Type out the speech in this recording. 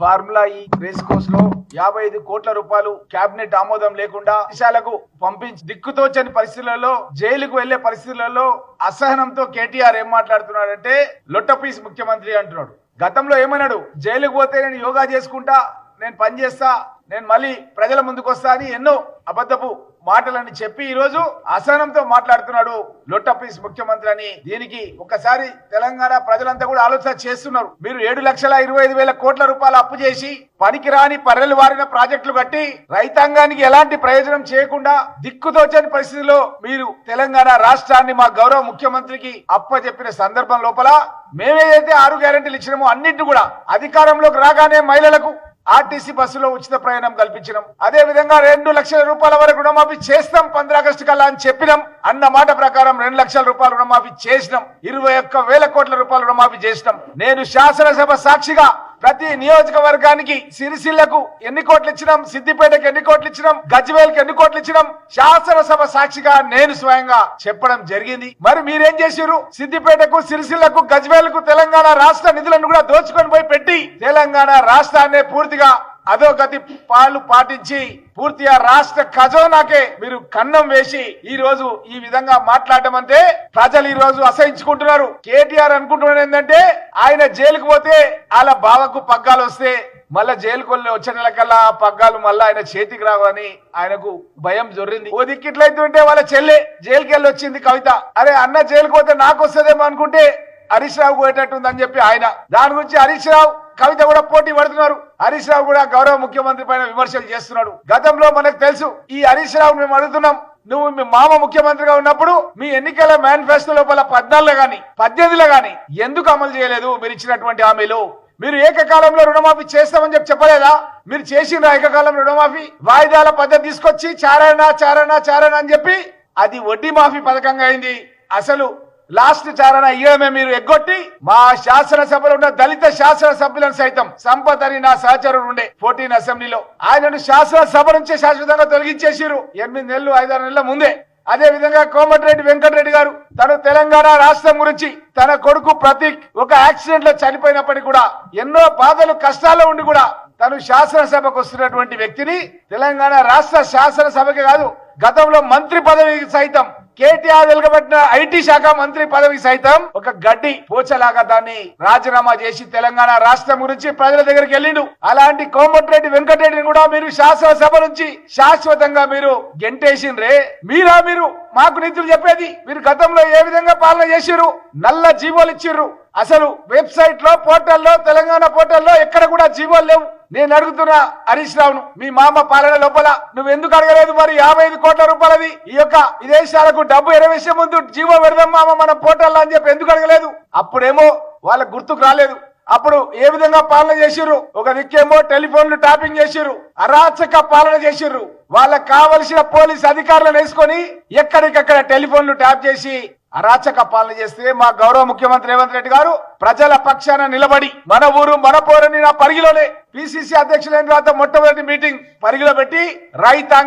Formula ఈ race కోర్స్లో యాభై ఐదు కోట్ల రూపాయలు కేబినెట్ ఆమోదం లేకుండా దేశాలకు పంపించి దిక్కుతోచని పరిస్థితులలో జైలుకు వెళ్ళే పరిస్థితులలో అసహనంతో కేటీఆర్ ఏం మాట్లాడుతున్నాడంటే లొట్టపీస్ ముఖ్యమంత్రి అంటున్నాడు. గతంలో ఏమన్నాడు? జైలుకు పోతే నేను యోగా చేసుకుంటా నేను పనిచేస్తా నేను మళ్ళీ ప్రజల ముందుకు వస్తా అని ఎన్నో అబద్ధపు మాటలని చెప్పి ఈ రోజు అసహనంతో మాట్లాడుతున్నాడు లొట్టపీస్ ముఖ్యమంత్రి అని. దీనికి ఒకసారి తెలంగాణ ప్రజలంతా కూడా ఆలోచన చేస్తున్నారు. మీరు ఏడు లక్షల ఇరవై ఐదు వేల కోట్ల రూపాయలు అప్పు చేసి పనికిరాని పర్రెలు వారిన ప్రాజెక్టులు కట్టి రైతాంగానికి ఎలాంటి ప్రయోజనం చేయకుండా దిక్కుతోచని పరిస్థితిలో మీరు తెలంగాణ రాష్ట్రాన్ని మా గౌరవ ముఖ్యమంత్రికి అప్ప చెప్పిన సందర్భం లోపల మేమేదైతే ఆరు గ్యారెంటీలు ఇచ్చినామో అన్నింటి కూడా అధికారంలోకి రాగానే మహిళలకు ఆర్టీసీ బస్సులో ఉచిత ప్రయాణం కల్పించినాం. అదే విధంగా రెండు లక్షల రూపాయల వరకు రుణమాఫీ చేస్తాం పంద్ర ఆగస్టు కల్లా అని చెప్పినాం. అన్న మాట ప్రకారం రెండు లక్షల రూపాయల రుణమాఫీ చేసినాం. ఇరవై ఒక్క వేల కోట్ల రూపాయల రుణమాఫీ చేసినాం. నేను శాసనసభ సాక్షిగా ప్రతి నియోజకవర్గానికి సిరిసిల్లకు ఎన్ని కోట్లు ఇచ్చినాం? సిద్దిపేటకి ఎన్ని కోట్లు ఇచ్చినాం? గజ్వేల్కి ఎన్ని కోట్లు ఇచ్చినాం? శాసనసభ సాక్షిగా నేను స్వయంగా చెప్పడం జరిగింది. మరి మీరేం చేశారు సిద్దిపేటకు సిరిసిల్లకు గజ్వేల్కు తెలంగాణ రాష్ట్ర నిధులను కూడా దోచుకొని పోయి పెట్టి తెలంగాణ రాష్ట్రాన్ని పూర్తిగా అధోగతి పాలు పాటించి పూర్తిగా రాష్ట్ర ఖజానాకే మీరు కన్నం వేసి ఈ రోజు ఈ విధంగా మాట్లాడటం అంటే ప్రజలు ఈ రోజు అసహించుకుంటున్నారు. కేటీఆర్ అనుకుంటున్నాడు ఏంటంటే ఆయన జైలుకు పోతే వాళ్ళ బావకు పగ్గాలు వస్తే మళ్ళా జైలుకు వెళ్ళి వచ్చే నెలకల్లా ఆ పగ్గాలు మళ్ళా ఆయన చేతికి రావని ఆయనకు భయం జొర్రింది. ఓ దిక్కిట్లయితుంటే వాళ్ళ చెల్లె జైలుకి వెళ్ళి వచ్చింది కవిత. అరే అన్న జైలుకు పోతే నాకు వస్తుందేమో అనుకుంటే హరీష్ రావు పోయేటట్టుందని చెప్పి ఆయన. దాని గురించి హరీష్ రావు కవిత కూడా పోటీ పడుతున్నారు. హరీష్ రావు కూడా గౌరవ ముఖ్యమంత్రి పైన విమర్శలు చేస్తున్నాడు. గతంలో మనకు తెలుసు ఈ హరీష్ రావు మేము అడుగుతున్నాం. నువ్వు మీ మామ ముఖ్యమంత్రిగా ఉన్నప్పుడు మీ ఎన్నికల మేనిఫెస్టో లోపల పద్నాలుగులో గాని పద్దెనిమిదిలో గాని ఎందుకు అమలు చేయలేదు? మీరు ఇచ్చినటువంటి హామీలు. మీరు ఏకకాలంలో రుణమాఫీ చేస్తామని చెప్పి చెప్పలేదా? మీరు చేసిన ఏకకాలంలో రుణమాఫీ? వాయిదాల పద్ధతి తీసుకొచ్చి చారానా చారానా చారానా అని చెప్పి అది వడ్డీ మాఫీ పథకంగా అయింది. అసలు లాస్ట్ చారణ ఈయమే మీరు ఎగ్గొట్టి మా శాసనసభలో ఉన్న దళిత శాసనసభ్యులను సైతం సంపత్ అని నా సహచరుడు ఉండే ఫోర్టీన్ అసెంబ్లీలో. ఆయనను శాసనసభ నుంచి శాశ్వతంగా తొలగించేసిరు ఎనిమిది నెలలు ఐదారు నెలల ముందే. అదే విధంగా కోమటిరెడ్డి వెంకటరెడ్డి గారు తను తెలంగాణ రాష్ట్రం గురించి తన కొడుకు ప్రతీక్ ఒక యాక్సిడెంట్లో చనిపోయినప్పటికీ కూడా ఎన్నో బాధలు కష్టాల్లో ఉండి కూడా తను శాసనసభకు వస్తున్నటువంటి వ్యక్తిని తెలంగాణ రాష్ట్ర శాసనసభకి కాదు గతంలో మంత్రి పదవికి సైతం కేటీఆర్ వెలుగబెట్టిన ఐటీ శాఖ మంత్రి పదవి సైతం ఒక గడ్డి పోచలాగా దాన్ని రాజీనామా చేసి తెలంగాణ రాష్ట్రం గురించి ప్రజల దగ్గరికి వెళ్ళిండు. అలాంటి కోమటిరెడ్డి వెంకటరెడ్డిని కూడా మీరు శాసనసభ నుంచి శాశ్వతంగా మీరు గెంటేసిండ్రే. మీరా మీరు? మాకు నిధులు చెప్పేది. మీరు గతంలో ఏ విధంగా పాలన చేసిర్రు? నల్ల జీవోలు ఇచ్చిర్రు. అసలు వెబ్సైట్లో పోర్టల్లో తెలంగాణ పోర్టల్లో ఎక్కడ కూడా జీవోలు లేవు. నేను అడుగుతున్నా హరీష్ రావును మీ మామ పాలన లోపల నువ్వు ఎందుకు అడగలేదు మరి? యాభై ఐదు కోట్ల రూపాయలది ఈ యొక్క విదేశాలకు డబ్బు ఎరవేసే ముందు జీవో పెడదాం మామ మన పోర్టల్లో అని చెప్పి ఎందుకు అడగలేదు? అప్పుడేమో వాళ్ళకు గుర్తుకు రాలేదు. అప్పుడు ఏ విధంగా పాలన చేసిర్రు? ఒక దిక్కేమో టెలిఫోన్లు టాపింగ్ చేసిర్రు. అరాచక పాలన చేసిర్రు. వాళ్ళకు కావలసిన పోలీస్ అధికారులను వేసుకొని ఎక్కడికక్కడ టెలిఫోన్లు ట్యాప్ చేసి అరాచక పాలన చేస్తే మా గౌరవ ముఖ్యమంత్రి రేవంత్ రెడ్డి గారు ప్రజల పక్షాన నిలబడి మన ఊరు మన పోరని నా పరిగిలోనే పిసిసి అధ్యక్షులైన తర్వాత మొట్టమొదటి మీటింగ్ పరిగిలో పెట్టి రైతాంగ